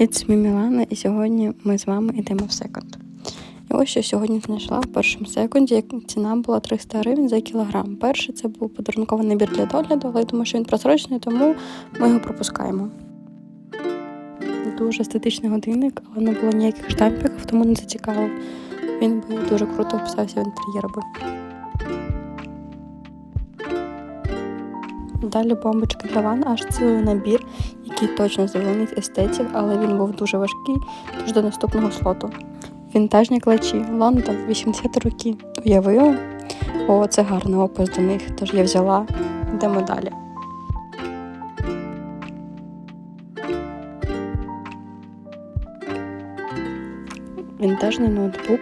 It's me, Мілана, і сьогодні ми з вами йдемо в секонд. І ось що сьогодні знайшла в першому секунді, як ціна була 300 гривень за кілограм. Перший це був подарунковий набір для догляду, але я думаю, що він просрочений, тому ми його пропускаємо. Дуже естетичний годинник, але не було ніяких штампів, тому не зацікавив. Він би дуже круто вписався в інтер'єр Далі бомбочки для ванн, аж цілий набір, який точно задовольнить естетів, але він був дуже важкий, тож до наступного слоту. Вінтажні клачі, Лондон, 80 роки. Уявила? О, це гарний опис до них, тож я взяла. Йдемо далі. Вінтажний ноутбук.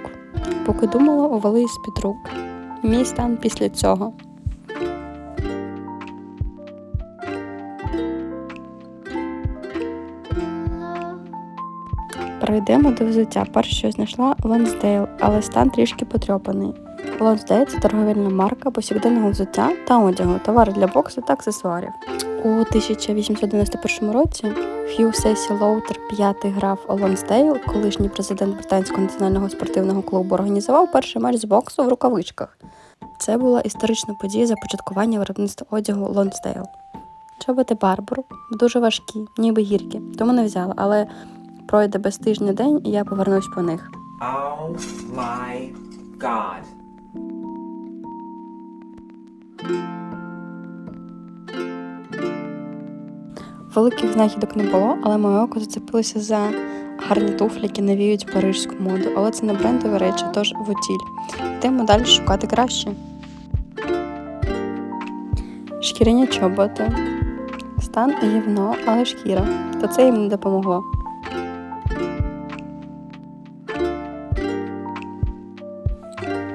Поки думала, ували з-під рук. Мій стан після цього. Перейдемо до взуття. Перше, що знайшла Лонсдейл, але стан трішки потрьопаний. Лонсдейл це торговельна марка повсякденного взуття та одягу, товари для боксу та аксесуарів. У 1891 році Хью Сесі Лоутер, п'ятий граф Лонсдейл, колишній президент британського національного спортивного клубу, організував перший матч з боксу в рукавичках. Це була історична подія започаткування виробництва одягу Лонсдейл. Чоботи Барбару дуже важкі, ніби гіркі, тому не взяла, але пройде без тижня день, і я повернусь по них. Oh my god. Великих знахідок не було, але моє око зацепилося за гарні туфлі, які навіють парижську моду. Але це не брендові речі, тож вутіль. Йдемо далі шукати краще. Шкіряні чоботи. Стан гівно, але шкіра. Та це їм не допомогло.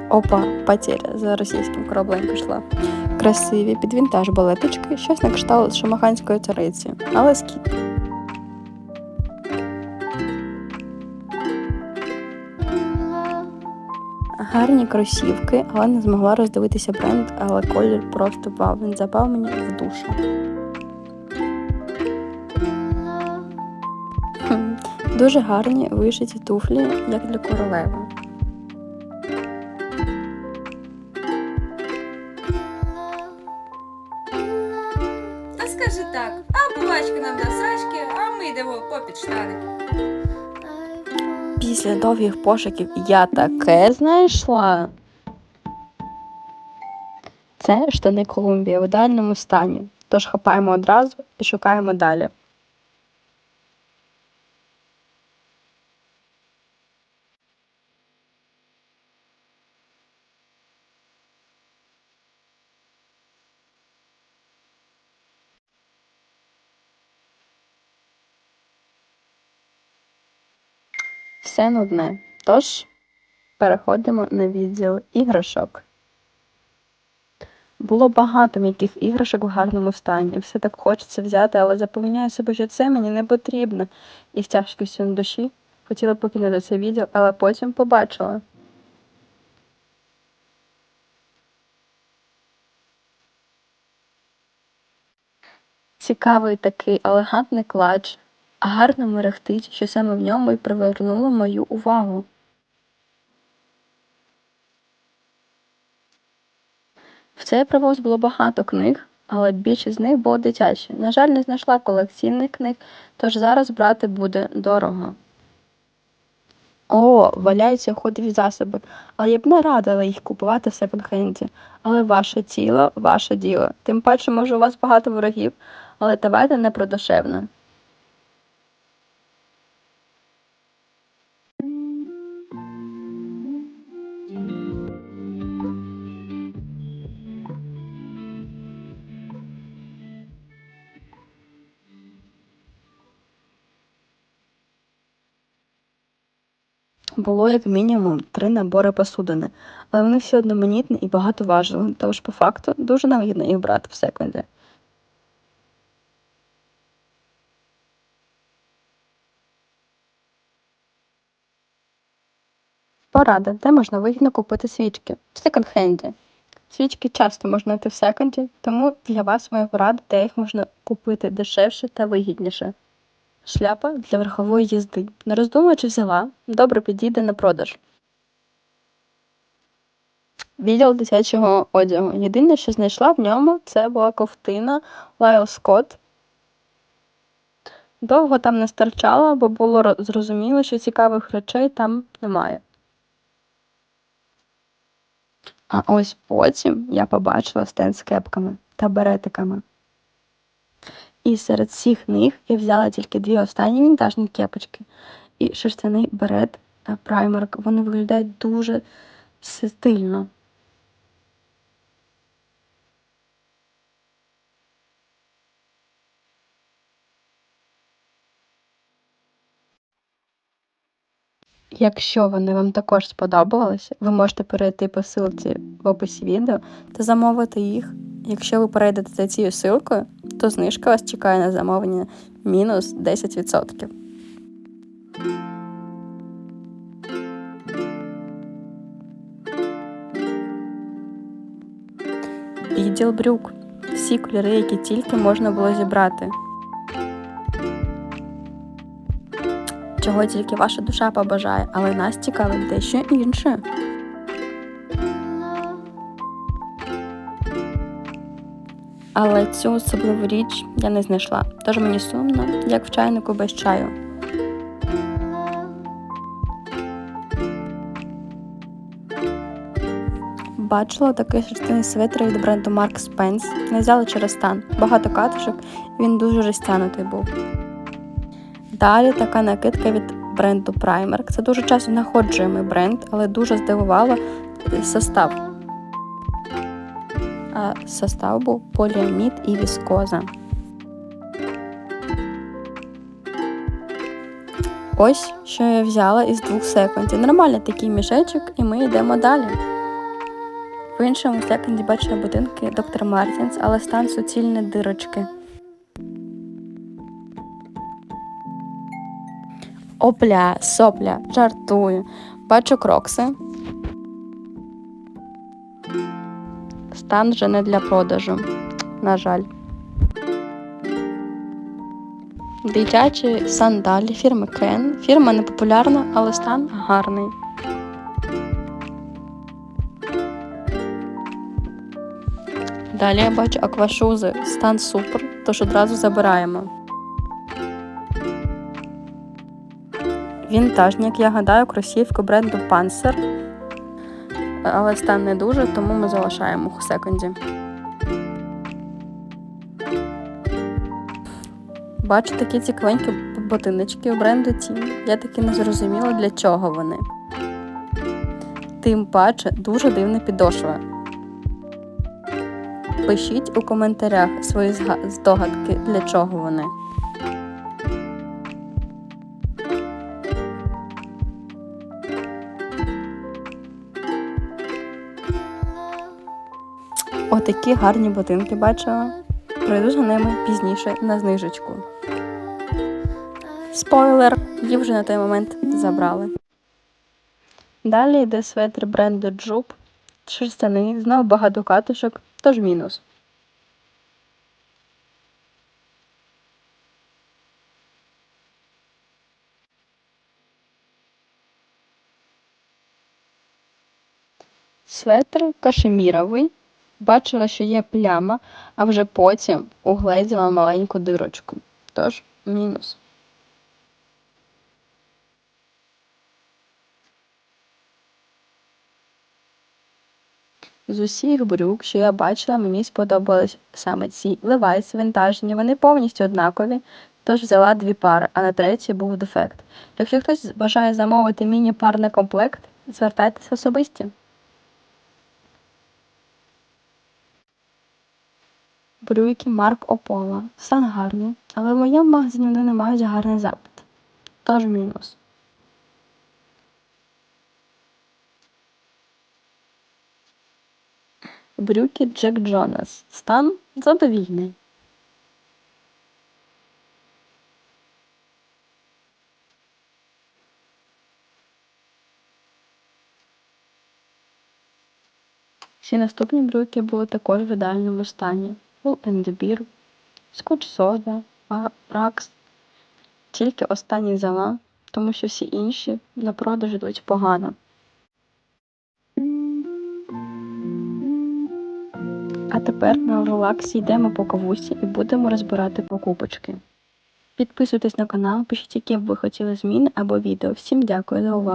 Опа, потеря за російським кораблем пішла. Красиві під вінтаж балеточки, щось на кшталт шамаханської цариці, але скіт. Гарні кросівки, але не змогла роздивитися бренд, але колір просто вау, він запав мені в душу. Дуже гарні вишиті туфлі, як для королеви. Попід штани. Після довгих пошуків я таке знайшла. Це штани Колумбія в ідеальному стані. Тож хапаємо одразу і шукаємо далі. Все нудне. Тож переходимо на відділ іграшок. Було багато м'яких іграшок в гарному стані. Все так хочеться взяти, але запевняю себе, що це мені не потрібно. І з тяжкістю на душі хотіла покинути це відео, але потім побачила. Цікавий такий елегантний клач, гарно мерехтить, що саме в ньому і привернуло мою увагу. В цей привоз було багато книг, але більшість з них було дитячі. На жаль, не знайшла колекційних книг, тож зараз брати буде дорого. О, валяються ходові засоби, але я б не радила їх купувати в секонд-хенді. Але ваше тіло, ваше діло. Тим паче, може, у вас багато ворогів, але давайте не про душевне. Було як мінімум три набори посудини, але вони всі одноманітні і багато важили, тож по факту дуже навигідно їх брати в секунді. Порада, де можна вигідно купити свічки? В секонд-хенді. Свічки часто можна знайти в секонді, тому для вас моя порада, де їх можна купити дешевше та вигідніше. Шляпа для верхової їзди. Не роздумуючи взяла, добре підійде на продаж. Відділ дитячого одягу. Єдине, що знайшла в ньому, це була ковтина Лайл Скотт. Довго там не старчала, бо було зрозуміло, що цікавих речей там немає. А ось потім я побачила стенд з кепками та беретиками. І серед всіх них я взяла тільки дві останні вінтажні кепочки і шерстяний берет Primark. Вони виглядають дуже стильно. Якщо вони вам також сподобалися, ви можете перейти по ссылці в описі відео та замовити їх. Якщо ви перейдете за цією ссылкою, то знижка вас чекає на замовлення мінус 10%. Відділ брюк. Всі кольори, які тільки можна було зібрати. Чого тільки ваша душа побажає, але нас цікавить дещо інше. Але цю особливу річ я не знайшла, тож мені сумно, як в чайнику без чаю. Бачила такий шерстяний свитер від бренду Mark Spence. Не взяла через стан. Багато катушок, він дуже розтягнутий був. Далі така накидка від бренду Primark. Це дуже часто знаходжуємий бренд, але дуже здивувала состав. А состав був поліамід і віскоза. Ось що я взяла із двох секундів. Нормальний такий мішечок, і ми йдемо далі. В іншому секунді бачила будинки доктор Мартінс, але стан суцільні дирочки. Опля, сопля, жартую. Бачу крокси. Стан вже не для продажу. На жаль. Дитячі сандалі фірми Кен. Фірма не популярна, але стан гарний. Далі я бачу аквашузи. Стан супер, тож одразу забираємо. Вінтажні, як я гадаю, кросівки бренду Panzer. Але стан не дуже, тому ми залишаємо у секунді. Бачу такі цікавенькі ботиночки у бренду Тім. Я таки не зрозуміла, для чого вони. Тим паче дуже дивна підошва. Пишіть у коментарях свої здогадки, для чого вони. Отакі гарні ботинки бачила. Прийду за ними пізніше на знижечку. Спойлер! Її вже на той момент забрали. Далі йде светр бренду Джуб. Шерстяний, знов багато катушок, тож мінус. Светр кашеміровий. Бачила, що є пляма, а вже потім угледіла маленьку дирочку. Тож мінус. З усіх брюк, що я бачила, мені сподобались саме ці Levi's вінтажні. Вони повністю однакові, тож взяла дві пари, а на третій був дефект. Якщо хтось бажає замовити міні-парний комплект, звертайтеся особисті. Брюки Марк Опола. Стан гарний, але в моєму магазині вони не мають гарний запит. Тож мінус. Брюки Джек Джонас. Стан задовільний. Всі наступні брюки були також в ідеальному стані. Full and Beer, Scotch Soda, Prax. Тільки останній взяла, тому що всі інші на продаж йдуть погано. А тепер на релаксі йдемо по кавусі і будемо розбирати покупочки. Підписуйтесь на канал, пишіть, які б ви хотіли зміни або відео. Всім дякую за увагу.